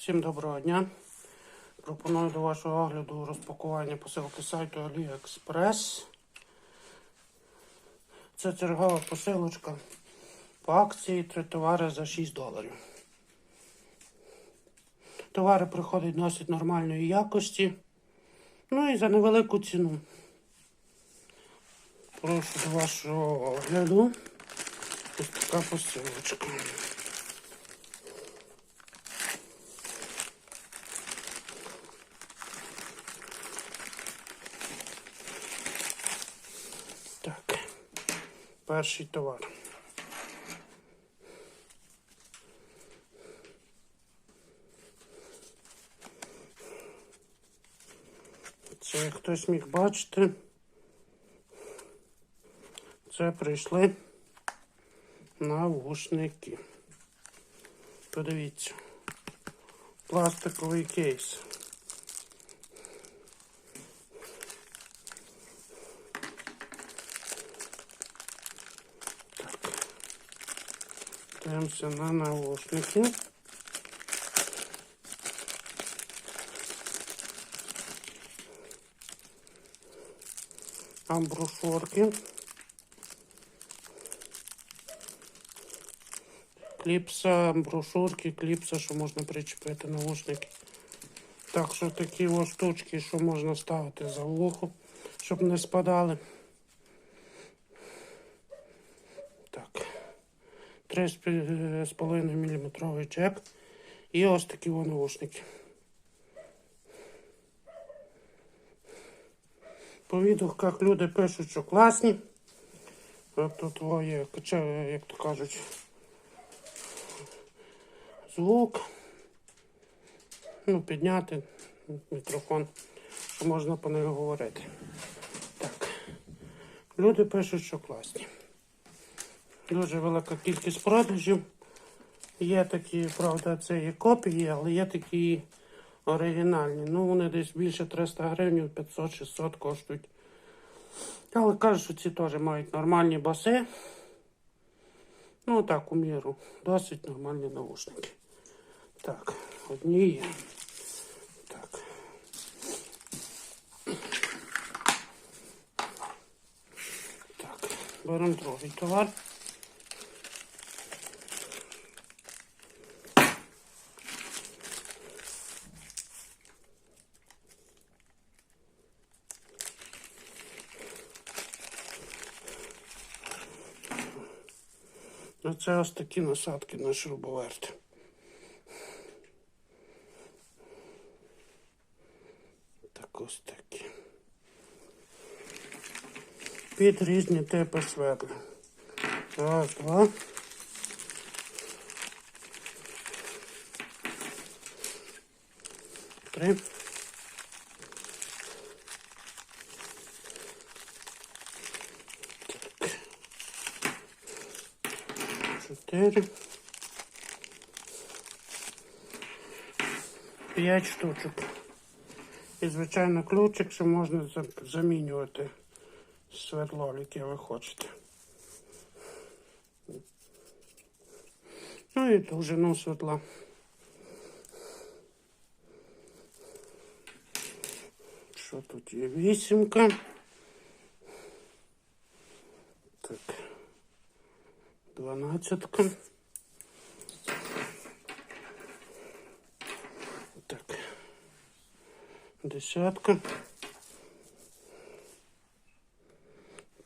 Всім доброго дня. Пропоную до вашого огляду розпакування посилки сайту AliExpress. Це чергова посилочка по акції три товари за 6 доларів. Товари приходять досить нормальної якості. Ну і за невелику ціну. Прошу до вашого огляду. Ось така посилочка. Перший товар. Це хтось міг бачити. Це прийшли навушники. Подивіться. Пластиковий кейс. Дивимося на наушники. Там брошурки. Кліпса, брошурки, кліпса, що можна причепити наушники. Так що такі ось штучки, що можна ставити за вухо, щоб не спадали. Так. 3,5 мм чек. І ось такі наушники. По відгуках люди пишуть, що класні. Тут о, є, качає, як то кажуть, звук. Ну, підняти мікрофон, можна по нього говорити. Так. Люди пишуть, що класні. Дуже велика кількість продажів. Є такі, правда, це є копії, але є такі оригінальні. Ну, вони десь більше 300 гривень, 500-600 коштують. Але кажуть, що ці теж мають нормальні баси. Ну, так, у міру. Досить нормальні наушники. Так, одні є. Так. Так, беремо другий товар. Ну, це ось такі насадки на шуруповерт. Так ось такі. Під різні типи свердла. Раз, два. Три. Чотири. П'ять штучок. І, звичайно, ключик, що можна замінювати свердло, яке ви хочете. Ну і довжину свердла. Що тут є? Вісімка. Так. Дванадцятка. Так. Десятка.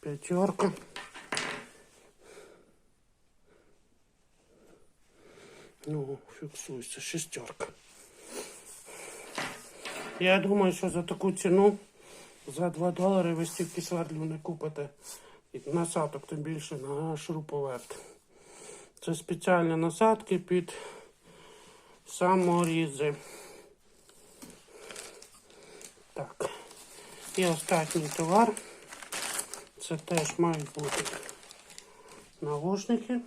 Пятерка. Ну, фіксується шестерка. Я думаю, що за таку ціну, за 2 долари ви стільки свердлю не купите. Насадок, тим більше на шуруповерт. Це спеціальні насадки під саморізи. Так. І останній товар. Це теж мають бути навушники.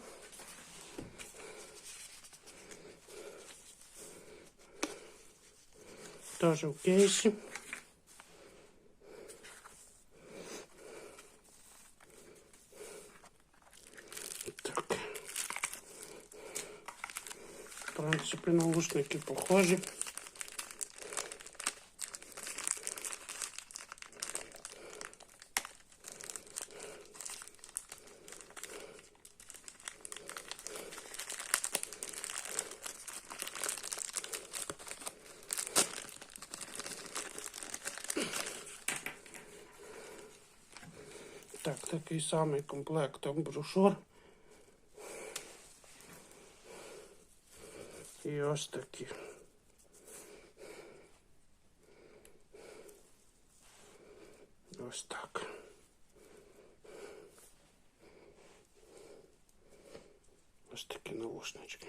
Теж в кейсі. Принципі, наушники похожі. Так, такий самий комплект брошур. І ось такі. Ось так. Ось такі наушнички.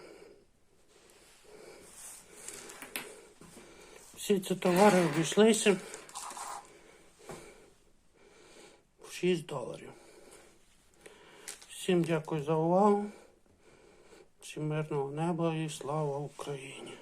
Всі ці товари обійшлися в 6 доларів. Всім дякую за увагу. Всім мирного неба і слава Україні!